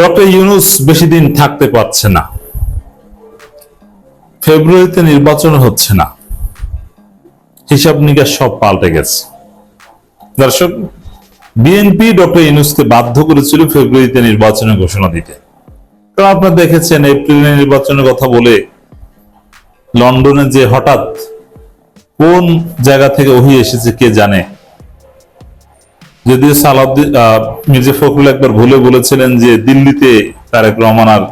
Doctor Yunus বেশি দিন থাকতে পারছে না। ফেব্রুয়ারিতে নির্বাচন হচ্ছে না। হিসাব নিকাশ সব পাল্টে গেছে। দর্শক বিএনপি ডক্টর ইউনুসকে বাধ্য করেছিল ফেব্রুয়ারিতে নির্বাচনের ঘোষণা দিতে। তো আপনারা দেখেছেন, এপ্রিলে নির্বাচনের কথা বলে লন্ডনে যে হঠাৎ কোন জায়গা থেকে ওহি এসেছে কে জানে? যদিও সালাউদ্দিন মির্জা ফখরুল একবার ভুলে বলেছিলেন যে দিল্লিতে তারেক রহমান আর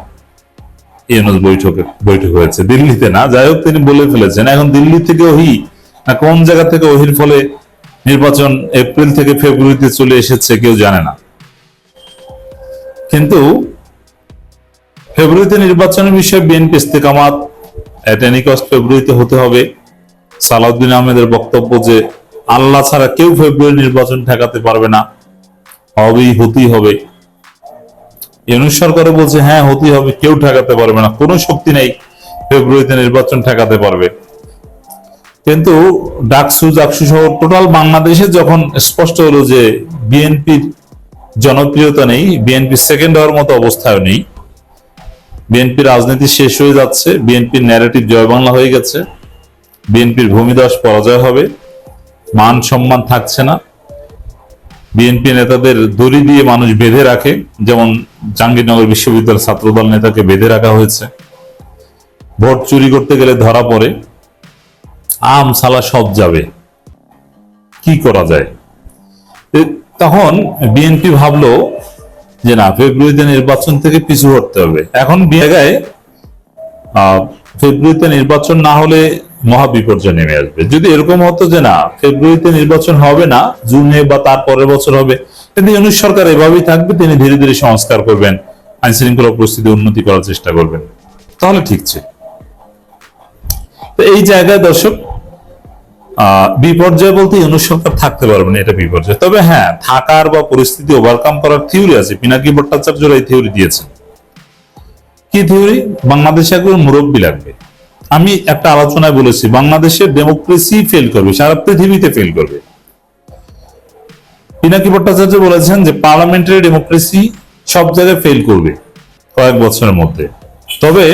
ইউনুস বৈঠকে, বৈঠক হয়েছে। দিল্লিতে না, যাই হোক, তিনি বলে ফেলেছেন। এখন দিল্লি থেকে ওহি, না কোন জায়গা থেকে ওহির ফলে নির্বাচন এপ্রিল থেকে ফেব্রুয়ারিতে চলে এসেছে কেউ জানে না। কিন্তু ফেব্রুয়ারিতে নির্বাচনের বিষয়ে বিএনপি ইস্তেকামাত কস্ট ফেব্রুয়ারিতে হতে হবে। সালাউদ্দিন আহমেদের বক্তব্য যে আল্লাহ ছাড়া কেউ ফেব্রুয়ারি নির্বাচন ঠেকাতে পারবে না। হবেই, হতেই হবে। ইউনুস সরকারও বলছে হ্যাঁ হতেই হবে, কেউ ঠেকাতে পারবে না। কোনো শক্তি নেই ফেব্রুয়ারিতে নির্বাচন ঠেকাতে পারবে। কিন্তু ডাকসু, জাকসু সহ টোটাল বাংলাদেশে যখন স্পষ্ট হলো যে বিএনপির জনপ্রিয়তা নেই, বিএনপি সেকেন্ড হওয়ার মতো অবস্থায় নেই, বিএনপির রাজনীতি শেষ হয়ে যাচ্ছে, বিএনপির ন্যারেটিভ জয় বাংলা হয়ে গেছে, বিএনপির ভূমিদশ পরাজয় হবে। মান সম্মান থাকছে না। বিএনপি নেতাদের দড়ি দিয়ে মানুষ বেঁধে রাখে, যেমন জাহাঙ্গীরনগর বিশ্ববিদ্যালয়ের ছাত্রদল নেতাকে বেঁধে রাখা হয়েছে। ভোট চুরি করতে গেলে ধরা পড়ে, আম সালা সব যাবে। কি করা যায়? তখন বিএনপি ভাবলো যে না, ফেব্রুয়ারিতে নির্বাচন থেকে পিছু হটতে হবে। এখন জায়গায় ফেব্রুয়ারিতে নির্বাচন না হলে মহা বিপর্যয় নেমে আসবে। যদি এরকম হতো যে না, ফেব্রুয়ারিতে নির্বাচন হবে না, জুনে বা তার পরের বছর হবে কিন্তু ইউনুস সরকার এভাবেই থাকবে, তিনি ধীরে ধীরে সংস্কার করবেন আইন শৃঙ্খলা পরিস্থিতি উন্নতি করার চেষ্টা করবেন। তাহলে ঠিক তো এই জায়গায় দর্শক বিপর্যয় বলতে ইউনুস সরকার থাকতে পারবে না, এটা বিপর্যয়। তবে হ্যাঁ থাকার বা পরিস্থিতি ওভারকাম করার থিওরি আছে, পিনাকি ভট্টাচার্যরা এই থিওরি দিয়েছেন। কি থিওরি বাংলাদেশে একজন মুরব্বী লাগবে। আমি একটা আলোচনায় বলেছি বাংলাদেশের ডেমোক্রেসি ফেল করবে, সারা পৃথিবীতে ফেল করবে। পিনাকি ভট্টাচার্য বলেছেন যে পার্লামেন্টারি ডেমোক্রেসি সব জায়গায় ফেল করবে কয়েক বছরের মধ্যে। তবে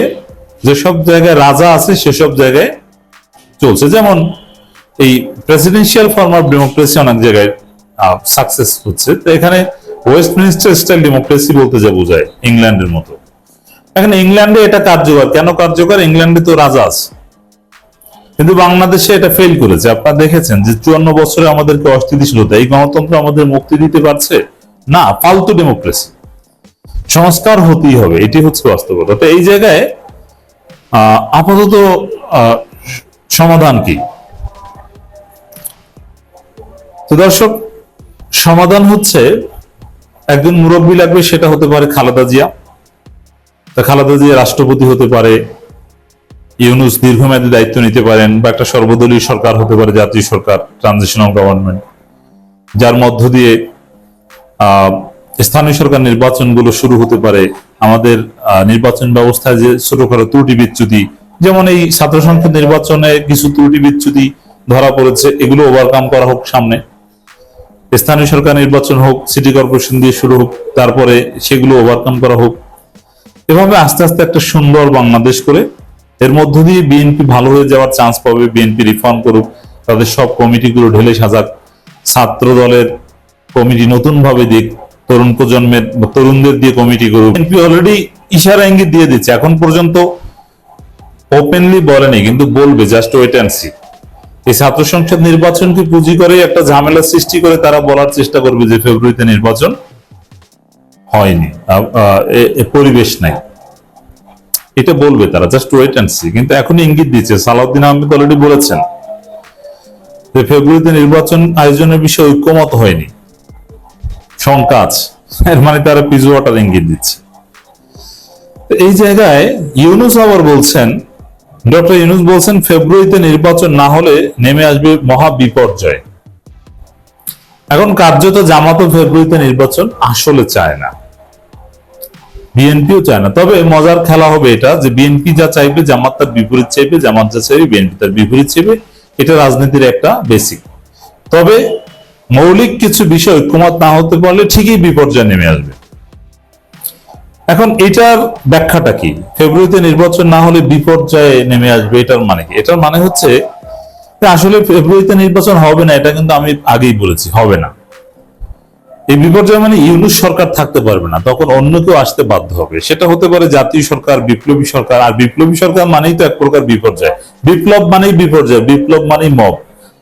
যেসব জায়গায় রাজা আছে, সেসব জায়গায় চলছে। যেমন এই প্রেসিডেন্সিয়াল ফর্ম অফ ডেমোক্রেসি অনেক জায়গায় সাকসেস হচ্ছে। তো এখানে ওয়েস্টমিনিস্টার স্টাইল ডেমোক্রেসি বলতে যা বোঝায় ইংল্যান্ডের মতো। এখন ইংল্যান্ডে এটা কার্যকর। কেন কার্যকর? ইংল্যান্ডে তো রাজা আছে। কিন্তু বাংলাদেশে এটা ফেল করেছে। আপনারা দেখেছেন যে চুয়ান্ন বছরে আমাদেরকে অস্থিতিশীলতা এই গণতন্ত্র আমাদের মুক্তি দিতে পারছে? না ফালতু ডেমোক্রেসি সংস্কার হতেই হবে। এটি হচ্ছে বাস্তবতা। তো এই জায়গায় আপাতত সমাধান কি? তো দর্শক, সমাধান হচ্ছে, একজন মুরব্বী লাগবে, সেটা হতে পারে খালেদা জিয়া। তা খালেদা জিয়া রাষ্ট্রপতি হতে পারে, ইউনুস দীর্ঘমেয়াদী দায়িত্ব নিতে পারেন বা একটা সর্বদলীয় সরকার হতে পারে, জাতীয় সরকার ট্রানজিশনাল গভর্নমেন্ট যার মধ্য দিয়ে স্থানীয় সরকার নির্বাচনগুলো শুরু হতে পারে। আমাদের নির্বাচন ব্যবস্থায় যে ছোটখাটো ত্রুটি বিচ্যুতি, যেমন এই ছাত্র সংসদ নির্বাচনে কিছু ত্রুটি বিচ্যুতি ধরা পড়েছে, এগুলো ওভারকাম করা হোক সামনে। স্থানীয় সরকার নির্বাচন হোক, সিটি কর্পোরেশন দিয়ে শুরু হোক, তারপরে সেগুলো ওভারকাম করা হোক। এভাবে আস্তে আস্তে একটা সুন্দর বাংলাদেশ করে এর মধ্য দিয়ে বিএনপি ভালো হয়ে যাওয়ার চান্স পাবে, বিএনপি রিফর্ম করুক, তাদের সব কমিটিগুলো ঢেলে সাজাক, ছাত্র দলের কমিটি নতুন ভাবে দিক, তরুণ প্রজন্মের, তরুণদের দিয়ে কমিটি করুক। বিএনপি অলরেডি ইশারা ইঙ্গিত দিয়ে দিচ্ছে, এখন পর্যন্ত ওপেনলি বলেনি, কিন্তু বলবে জাস্ট ওয়েট অ্যান্ড সি এই ছাত্র সংসদ নির্বাচনকে পুঁজি করে একটা ঝামেলা সৃষ্টি করে তারা বলার চেষ্টা করবে যে ফেব্রুয়ারিতে নির্বাচন হয়নি। পরিবেশ নাই। এটা বলবে তারা জাস্ট ওয়েট অ্যান্ড সি কিন্তু এখনই ইঙ্গিত দিচ্ছে, সালাউদ্দিন আহমেদ অলরেডি বলেছেন যে ফেব্রুয়ারিতে নির্বাচন আয়োজনের বিষয়ে ঐক্যমত হয়নি। শঙ্কা আছে। এর মানে তারা পিছু হটার ইঙ্গিত দিচ্ছে। এই জায়গায় ইউনুস আবার বলছেন, ডক্টর ইউনুস বলছেন, ফেব্রুয়ারিতে নির্বাচন না হলে নেমে আসবে মহা বিপর্যয় এখন কার্যত জামাতও ফেব্রুয়ারিতে নির্বাচন আসলে চায় না। বিএনপিও চায় না। তবে মজার খেলা হবে এটা যে বিএনপি যা চাইবে, জামাত তার বিপরীত চাইবে, জামাত যা চাইবে, বিএনপি তার বিপরীত চাইবে, এটা রাজনীতির একটা বেসিক তবে মৌলিক কিছু বিষয় ঐক্যমত না হতে পারলে ঠিকই বিপর্যয় নেমে আসবে। এখন এটার ব্যাখ্যাটা কি? ফেব্রুয়ারিতে নির্বাচন না হলে বিপর্যয়ে নেমে আসবে এটার মানে কি? এটার মানে হচ্ছে আসলে ফেব্রুয়ারিতে নির্বাচন হবে না, এটা কিন্তু আমি আগেই বলেছি, হবে না। এই বিপর্যয় মানে ইউনুস সরকার থাকতে পারবে না, তখন অন্য কেউ আসতে বাধ্য হবে। সেটা হতে পারে জাতীয় সরকার, বিপ্লবী সরকার, আর বিপ্লবী সরকার মানেই তো এক প্রকার বিপর্যয়। বিপ্লব মানেই বিপর্যয়, বিপ্লব মানেই মব।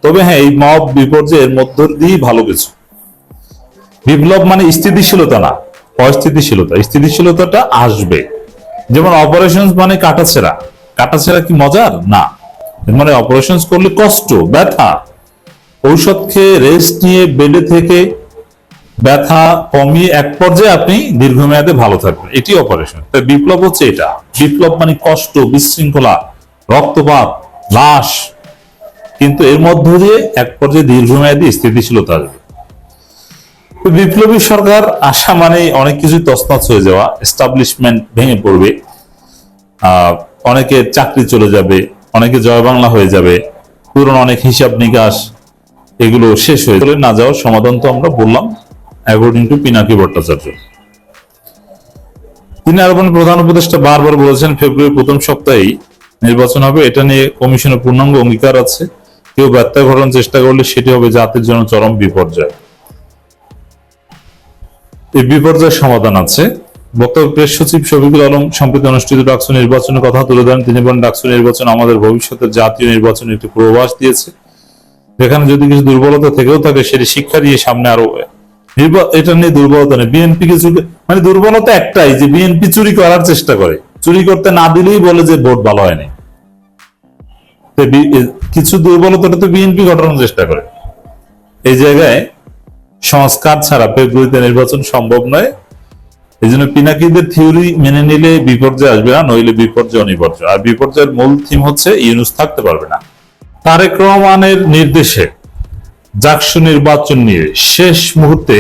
তবে হ্যাঁ এই মব বিপর্যয়ের মধ্য দিয়েই ভালো কিছু। বিপ্লব মানে স্থিতিশীলতা না, অস্থিতিশীলতা। স্থিতিশীলতাটা আসবে। যেমন অপারেশন মানে কাটাছেড়া। কাটাছেড়া কি মজার? না। মানে অপারেশন করলে কষ্ট ব্যথা। ঔষধ খেয়ে রেস্ট নিয়ে বেডে থেকে ব্যথা কমিয়ে এক পর্যায়ে আপনি দীর্ঘমেয়াদে ভালো থাকবেন। এটি অপারেশন তাই বিপ্লব হচ্ছে এটা। বিপ্লব মানে কষ্ট বিশৃঙ্খলা রক্তপাত লাশ। কিন্তু এর মধ্য দিয়ে এক পর্যায়ে দীর্ঘমেয়াদী স্থিতিশীলতা আসবে। বিপ্লবী সরকার আসা মানে অনেক কিছু তছনছ হয়ে যাওয়া এস্টাবলিশমেন্ট ভেঙে পড়বে। আহ, অনেকে চাকরি চলে যাবে অনেকে জয় বাংলা হয়ে যাবে পুরনো অনেক হিসাব নিকাশ এগুলো শেষ হয়ে চলে না যাওয়ার সমাধান তো আমরা বললাম অ্যাকর্ডিং টু পিনাকি ভট্টাচার্য। তিনি আরও বলেন, প্রধান উপদেষ্টা বারবার বলেছেন ফেব্রুয়ারি প্রথম সপ্তাহেই নির্বাচন হবে এটা নিয়ে কমিশনের পূর্ণাঙ্গ অঙ্গীকার আছে। কেউ ব্যত্যয় ঘটানোর চেষ্টা করলে সেটি হবে জাতির জন্য চরম বিপর্যয়। এই বিপর্যয়ের সমাধান আছে। বক্তব্য প্রেস সচিব শফিকুল আলম সম্প্রতি অনুষ্ঠিত ডাকসু নির্বাচনের কথা তুলে ধরেন। তিনি বলেন, ডাকসু নির্বাচন আমাদের ভবিষ্যতের জাতীয় নির্বাচনে একটি পূর্বাভাস দিয়েছে। যেখানে যদি কিছু দুর্বলতা থেকেও থাকে, সেটি শিক্ষা দিয়ে সামনে আরও এটা নিয়ে দুর্বলতা নেই। বিএনপি কিছু মানে দুর্বলতা একটাই যে বিএনপি চুরি করার চেষ্টা করে। চুরি করতে না দিলেই বলে যে ভোট ভালো হয়নি। কিছু দুর্বলতাটা তো বিএনপি ঘটানোর চেষ্টা করে। এই জায়গায় সংস্কার ছাড়া ফেব্রুয়ারিতে নির্বাচন সম্ভব নয়। এই জন্য পিনাকিদের থিওরি মেনে নিলে বিপর্যয় আসবে না, নইলে বিপর্যয় অনিবার্য। আর বিপর্যয়ের মূল থিম হচ্ছে ইউনুস থাকতে পারবে না। তারেক রহমানের নির্দেশে জাকসু নির্বাচন নিয়ে শেষ মুহূর্তে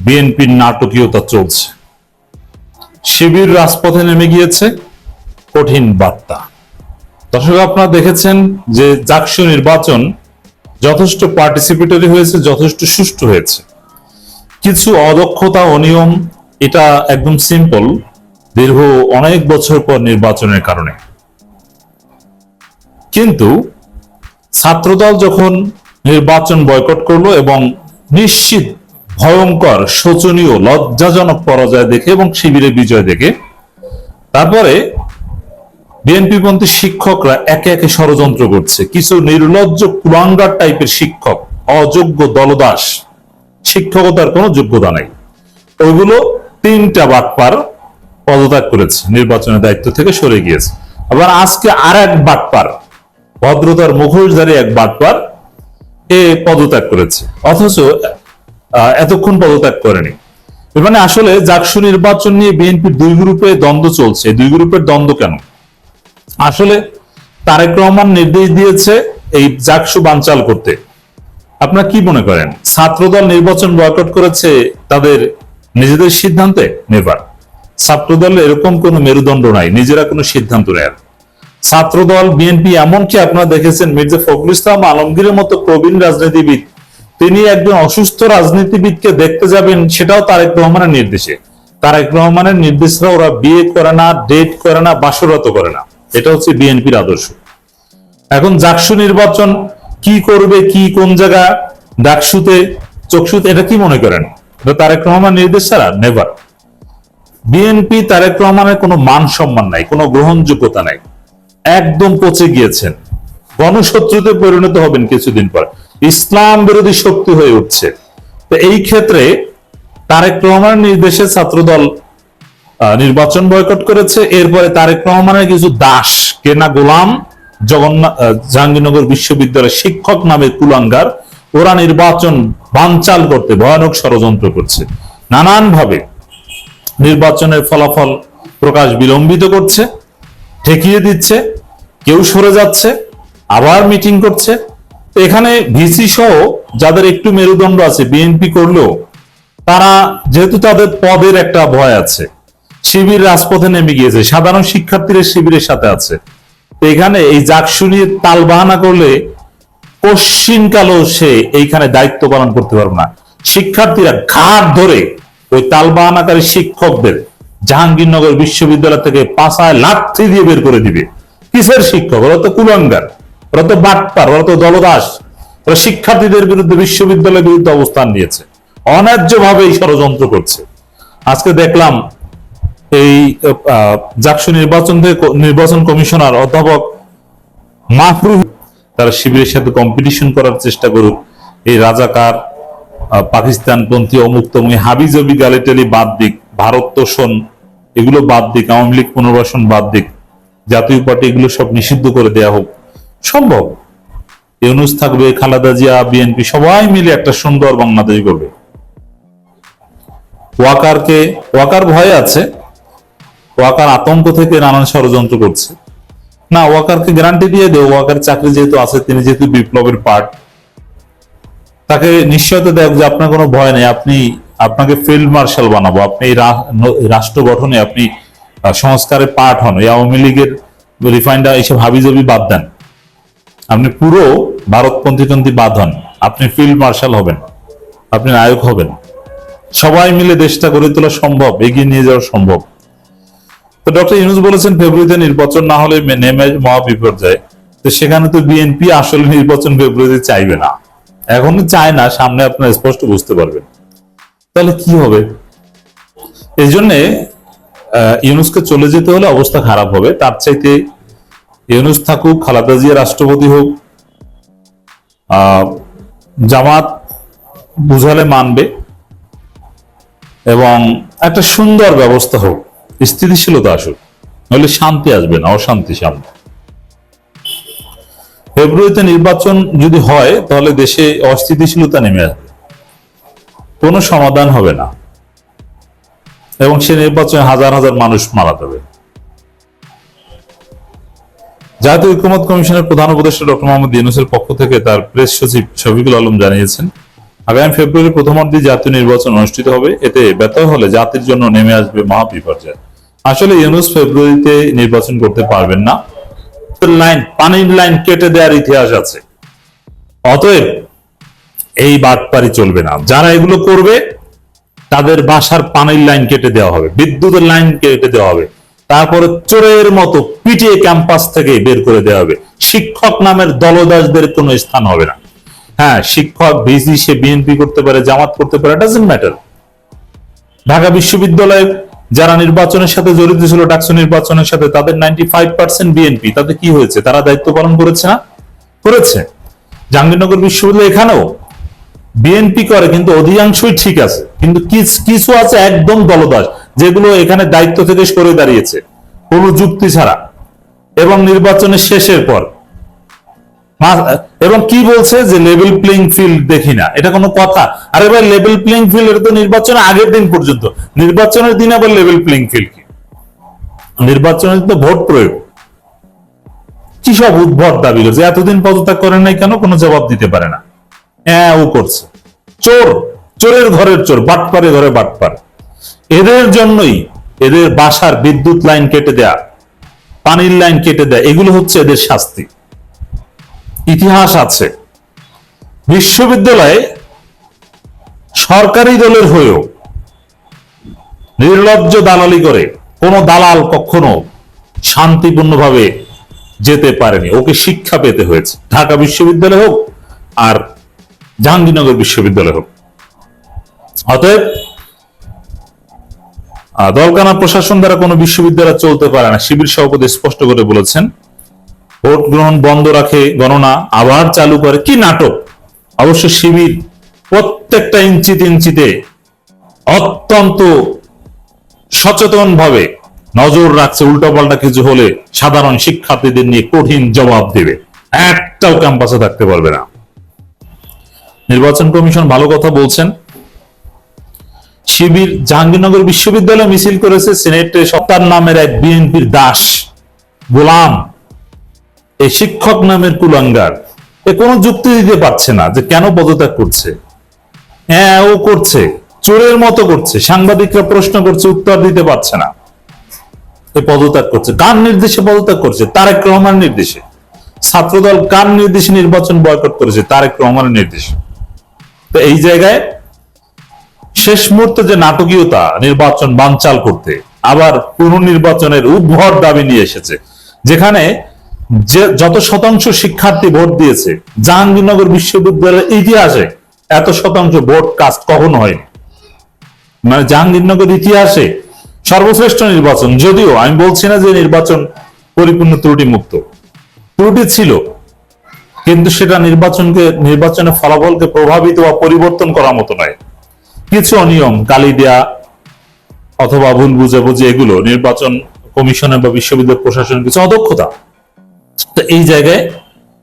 বিএনপির নাটকীয়তা চলছে। শিবির রাজপথে নেমে গিয়েছে কঠিন বার্তা। দর্শক, আপনারা দেখেছেন যে জাকসু নির্বাচন যথেষ্ট পার্টিসিপেটরি হয়েছে, যথেষ্ট সুষ্ঠু হয়েছে। কিছু অদক্ষতা অনিয়ম এটা একদম সিম্পল দীর্ঘ অনেক বছর পর নির্বাচনের কারণে। কিন্তু ছাত্রদল যখন নির্বাচন বয়কট করল এবং নিশ্চিত ভয়ঙ্কর, শোচনীয়, লজ্জাজনক পরাজয় দেখে এবং শিবিরে বিজয় দেখে, তারপরে বিএনপি পন্থী শিক্ষকরা একে একে ষড়যন্ত্র করছে। কিছু নির্লজ্জ কুলাঙ্গার টাইপের শিক্ষক, অযোগ্য দলদাস, শিক্ষকতার কোনো যোগ্যতা নেই। ওইগুলো তিনটা বাটপার পদত্যাগ করেছে, নির্বাচনের দায়িত্ব থেকে সরে গিয়েছে। আবার আজকে আর এক বাটপার, ভদ্রতার মুখোশধারী এক বাটপার এ পদত্যাগ করেছে। অথচ এতক্ষণ পদত্যাগ করেনি। মানে আসলে জাকসু নির্বাচন নিয়ে বিএনপির দুই গ্রুপে দ্বন্দ্ব চলছে। দুই গ্রুপের দ্বন্দ্ব কেন? আসলে তারেক রহমান নির্দেশ দিয়েছে এই জাকসু বানচাল করতে। আপনারা কি মনে করেন? ছাত্রদল নির্বাচন বয়কট করেছে তাদের নিজেদের সিদ্ধান্তে নেবার ছাত্রদলের এরকম কোনো মেরুদণ্ড নাই, নিজেরা কোনো সিদ্ধান্ত নেয় না। ছাত্রদল বিএনপি এমনকি আপনারা দেখেছেন মির্জা ফখরুল ইসলাম, আলমগীরের মতো প্রবীণ রাজনীতিবিদ, তিনি একজন অসুস্থ রাজনীতিবিদকে দেখতে যাবেন, সেটাও তারেক রহমানের নির্দেশে। তারেক রহমানের নির্দেশরা ওরা বিয়ে করে না ডেট করে না, বাসরত করে না। এটা হচ্ছে বিএনপির আদর্শ। এখন জাকসু নির্বাচন কি করবে, কি কোন জায়গা, ডাকসুতে চকসুতে এটা কি মনে করেন? তারেক রহমান নির্দেশ ছাড়া নেভার বিএনপি তারেক রহমানের কোনো মান সম্মান নাই, কোনো গ্রহণযোগ্যতা নাই। একদম পচে গিয়েছেন। গণশত্রুতে পরিণত হবেন কিছুদিন পর। ইসলাম বিরোধী শক্তি হয়ে উঠছে। তো এই ক্ষেত্রে তারেক রহমানের নির্দেশে ছাত্রদল নির্বাচন বয়কট করেছে। এরপরে তারেক রহমানের কিছু দাস, কেনা গোলাম জগন্নাথ জাহাঙ্গীরনগর বিশ্ববিদ্যালয়ের শিক্ষক নামে কুলাঙ্গার ওরা নির্বাচন বানচাল করতে ভয়ানক ষড়যন্ত্র করছে। নানান ভাবে নির্বাচনের ফলাফল প্রকাশ বিলম্বিত করছে, ঠেকিয়ে দিচ্ছে, কেউ সরে যাচ্ছে, আবার মিটিং করছে। এখানে ভিসি সহ যাদের একটু মেরুদণ্ড আছে, বিএনপি করলেও, তারা যেহেতু তাদের পদের একটা ভয় আছে, শিবির রাজপথে নেমে গিয়েছে, সাধারণ শিক্ষার্থীরা শিবিরের সাথে আছে। এখানে এই জাকসু নিয়ে তাল বাহানা করলে কশ্চিনকালও সে এইখানে দায়িত্ব পালন করতে পারবে না। শিক্ষার্থীরা ঘাট ধরে ওই তাল বাহানাকারী শিক্ষকদের জাহাঙ্গীরনগর বিশ্ববিদ্যালয় থেকে পাশায় লাথি দিয়ে বের করে দিবে। কিসের শিক্ষক? ওরা তো কুলঙ্গার, ওরা তো বাটপার, ওরা তো দলদাস। ওরা শিক্ষার্থীদের বিরুদ্ধে বিশ্ববিদ্যালয়ের বিরুদ্ধে অবস্থান নিয়েছে। অন্যায্য ভাবে এই ষড়যন্ত্র করছে। আজকে দেখলাম এই জাকসু নির্বাচন থেকে নির্বাচন কমিশনার অধ্যাপক মাহরুফ তারা শিবিরের সাথে কম্পিটিশন করার চেষ্টা করুক। এই রাজাকার পাকিস্তানপন্থী অমুক তমুক হাবিজবি গালিটালি বাদ দিক, ভারত তোষণ, এগুলো বাদ দিক, আওয়ামী লীগ পুনর্বাসন বাদ দিক। জাতীয় পার্টি এগুলো সব নিষিদ্ধ করে দেয়া হোক। সম্ভব? ইউনুস থাকবে, খালেদা জিয়া, বিএনপি, সবাই মিলে একটা সুন্দর বাংলাদেশ করবে ওয়াকারকে ওয়াকার ভয় আছে। ওয়াকার আতঙ্ক থেকে নানান ষড়যন্ত্র করছে। না ওয়াকারকে গ্যারান্টি দিয়ে দেও ওয়াকার চাকরি যেহেতু আছে তিনি যেহেতু বিপ্লবের পার্ট তাকে নিশ্চয়তা দেখ যে আপনার কোনো ভয় নেই আপনি আপনাকে ফিল্ড মার্শাল বানাবো আপনি এই রাষ্ট্র গঠনে আপনি আহ, সংস্কারের পার্ট হন। এই আওয়ামী লীগের রিফাইন্ডার এইসব হাবিজাবি বাদ দেন। আপনি পুরো ভারতপন্থীপন্থী বাদ হন। আপনি ফিল্ড মার্শাল হবেন। আপনি নায়ক হবেন। সবাই মিলে দেশটা গড়ে তোলা সম্ভব এগিয়ে নিয়ে যাওয়া সম্ভব। তো ডক্টর ইউনুস বলেছেন ফেব্রুয়ারিতে নির্বাচন না হলে নেমে মহা বিপর্যয়। তো সেখানে তো বিএনপি আসলে নির্বাচন ফেব্রুয়ারিতে চাইবে না। এখনও চায় না, সামনে আপনারা স্পষ্ট বুঝতে পারবেন। তাহলে কি হবে? এই জন্যে ইউনুসকে চলে যেতে হলে অবস্থা খারাপ হবে। তার চাইতে ইউনুস থাকুক, খালেদা জিয়া রাষ্ট্রপতি হোক জামাত বুঝালে মানবে। এবং একটা সুন্দর ব্যবস্থা হোক। স্থিতিশীলতা আসুক, নইলে শান্তি আসবে না, অশান্তি সামনে। ফেব্রুয়ারিতে নির্বাচন যদি হয়, তাহলে দেশে অস্থিতিশীলতা নেমে আসবে। কোনো সমাধান হবে না। এবং সে নির্বাচনে হাজার হাজার মানুষ মারা যাবে। জাতীয় ঐক্যমত কমিশনের প্রধান উপদেষ্টা ডক্টর মোহাম্মদ ইউনুসের পক্ষ থেকে তার প্রেস সচিব শফিকুল আলম জানিয়েছেন, আগামী ফেব্রুয়ারি প্রথমার্ধে জাতীয় নির্বাচন অনুষ্ঠিত হবে। এতে ব্যতয় হলে জাতির জন্য নেমে আসবে মহাবিপর্যয়। আসলে ইউনুস ফেব্রুয়ারিতে নির্বাচন করতে পারবেন না। লাইন, পানির লাইন কেটে দেওয়ার ইতিহাস আছে। অতএব এই বাটপারি চলবে না। যারা এগুলো করবে, তাদের বাসার পানির লাইন কেটে দেওয়া হবে, বিদ্যুতের লাইন কেটে দেওয়া হবে। তারপরে চোরের মতো পিটিয়ে ক্যাম্পাস থেকে বের করে দেওয়া হবে। শিক্ষক নামের দলদাসদের কোনো স্থান হবে না। হ্যাঁ শিক্ষক, ভিসি, সে বিএনপি করতে পারে, জামাত করতে পারে ডাজেন্ট ম্যাটার ঢাকা বিশ্ববিদ্যালয়ে যারা নির্বাচনের সাথে জড়িত ছিল ডাকসু নির্বাচনের সাথে, তাদের নাইনটি ফাইভ পার্সেন্ট বিএনপি তাতে কি হয়েছে? তারা দায়িত্ব পালন করেছে না? করেছে। জাহাঙ্গীরনগর বিশ্ববিদ্যালয় এখানেও বিএনপি করে, কিন্তু অধিকাংশই ঠিক আছে। কিন্তু কিছ- আছে একদম দলদাস যেগুলো এখানে দায়িত্ব থেকে সরে দাঁড়িয়েছে। কোনো যুক্তি ছাড়া। এবং নির্বাচনের শেষের পর এবং কি বলছে যে লেভেল প্লেইং ফিল্ড দেখি না? এটা কোনো কথা। আরে ভাই লেভেল প্লেইং ফিল্ড এটা তো নির্বাচনের আগের দিন পর্যন্ত। নির্বাচনের দিন আবার লেভেল প্লেইং ফিল্ড কি? নির্বাচনের তো ভোট প্রয়োগ। কি সব উদ্ভট দাবি করছে? এতদিন পদত্যাগ করেন নাই কেন? কোনো জবাব দিতে পারে না। হ্যাঁ ও করছে। চোর। চোরের ঘরের চোর। বাটপারে ঘরে বাটপার। এদের জন্যই এদের বাসার বিদ্যুৎ লাইন কেটে দেয়া, পানির লাইন কেটে দেয়া, এগুলো হচ্ছে এদের শাস্তি। ইতিহাস আছে। বিশ্ববিদ্যালয়ে সরকারি দলের হয়েও নির্লজ্জ দালালি করে কোন দালাল কখনো শান্তিপূর্ণভাবে যেতে পারেনি। ওকে শিক্ষা পেতে হয়েছে। ঢাকা বিশ্ববিদ্যালয় হোক আর জাহাঙ্গীরনগর বিশ্ববিদ্যালয় হোক। অতএব দলকানা প্রশাসন দ্বারা কোনো বিশ্ববিদ্যালয় চলতে পারে না। শিবির সভাপতি স্পষ্ট করে বলেছেন ভোট গ্রহণ বন্ধ রাখে গণনা আবার চালু করে। কি নাটক? অবশ্য শিবির প্রত্যেকটা ইঞ্চিতে ইঞ্চিতে অত্যন্ত সচেতন ভাবে নজর রাখছে উল্টাপাল্টা কিছু হলে সাধারণ শিক্ষার্থীদের নিয়ে কঠিন জবাব দেবে। একটাও ক্যাম্পাসে থাকতে পারবে না। নির্বাচন কমিশন ভালো কথা বলছেন। শিবির জাহাঙ্গীরনগর বিশ্ববিদ্যালয় মিছিল করেছে, সিনেটে সত্তার নামের এক বিএনপির দাস, গোলাম এই শিক্ষক নামের কুলাঙ্গার, এ কোনো যুক্তি দিতে পারছে না যে কেন পদত্যাগ করছে। হ্যাঁ ও করছে, চোরের মতো করছে, সাংবাদিকরা প্রশ্ন করছে, উত্তর দিতে পারছে না। এ পদত্যাগ করছে, কার নির্দেশে পদত্যাগ করছে? তারেক রহমান নির্দেশে। ছাত্রদল কার নির্দেশে নির্বাচন বয়কট করেছে? তারেক রহমানের নির্দেশে। তো এই জায়গায় শেষ মুহূর্তে যে নাটকীয়তা, নির্বাচন বানচাল করতে, আবার পুনর্নির্বাচনের উদ্ভর দাবি নিয়ে এসেছে, যেখানে যে যত শতাংশ শিক্ষার্থী ভোট দিয়েছে, জাহাঙ্গীরনগর বিশ্ববিদ্যালয়ের ইতিহাসে এত শতাংশ ভোট কাস্ট কখনো হয়নি। মানে জাহাঙ্গীরনগর ইতিহাসে সর্বশ্রেষ্ঠ নির্বাচন, যদিও আমি বলছি না যে নির্বাচন পরিপূর্ণ ত্রুটি মুক্ত ত্রুটি ছিল, কিন্তু সেটা নির্বাচনকে, নির্বাচনের ফলাফলকে প্রভাবিত বা পরিবর্তন করার মতো নয়। কিছু অনিয়ম গালি দেয়া অথবা ভুল বুঝাবুঝি, এগুলো নির্বাচন কমিশনের বা বিশ্ববিদ্যালয় প্রশাসনের কিছু অদক্ষতা। এই জায়গায়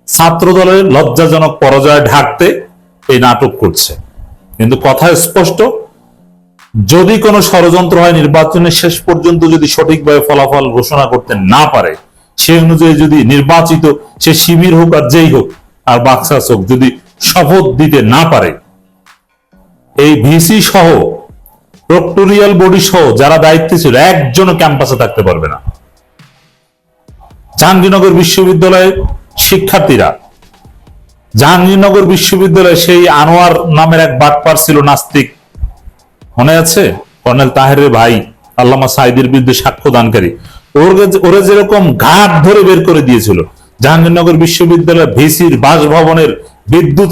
ছাত্র দলের লজ্জাজনক পরাজয় ঢাকতে এই নাটক করছে। কিন্তু কথা স্পষ্ট, যদি কোনো ষড়যন্ত্র হয় নির্বাচনের শেষ পর্যন্ত যদি সঠিকভাবে ফলাফল ঘোষণা করতে না পারে, সে অনুযায়ী যদি নির্বাচিত, সে শিবির হোক আর যেই হোক, আর বাক্সাস হোক, যদি শপথ দিতে না পারে, এই ভিসি সহ, প্রক্টোরিয়াল বডি সহ যারা দায়িত্বে ছিল, একজনও ক্যাম্পাসে থাকতে পারবে না। জাহাঙ্গীরনগর বিশ্ববিদ্যালয়ের শিক্ষার্থীরা। জাহাঙ্গীরনগর বিশ্ববিদ্যালয়ে সেই আনোয়ার নামের এক বাটপার ছিল নাস্তিক। মনে আছে? কর্নেল তাহেরের ভাই, আল্লামা সাইদের বিরুদ্ধে সাক্ষ্য দানকারী। ওর ওরা যেরকম ঘাট ধরে বের করে দিয়েছিল। জাহাঙ্গীরনগর বিশ্ববিদ্যালয়ের ভিসির বাসভবনের বিদ্যুৎ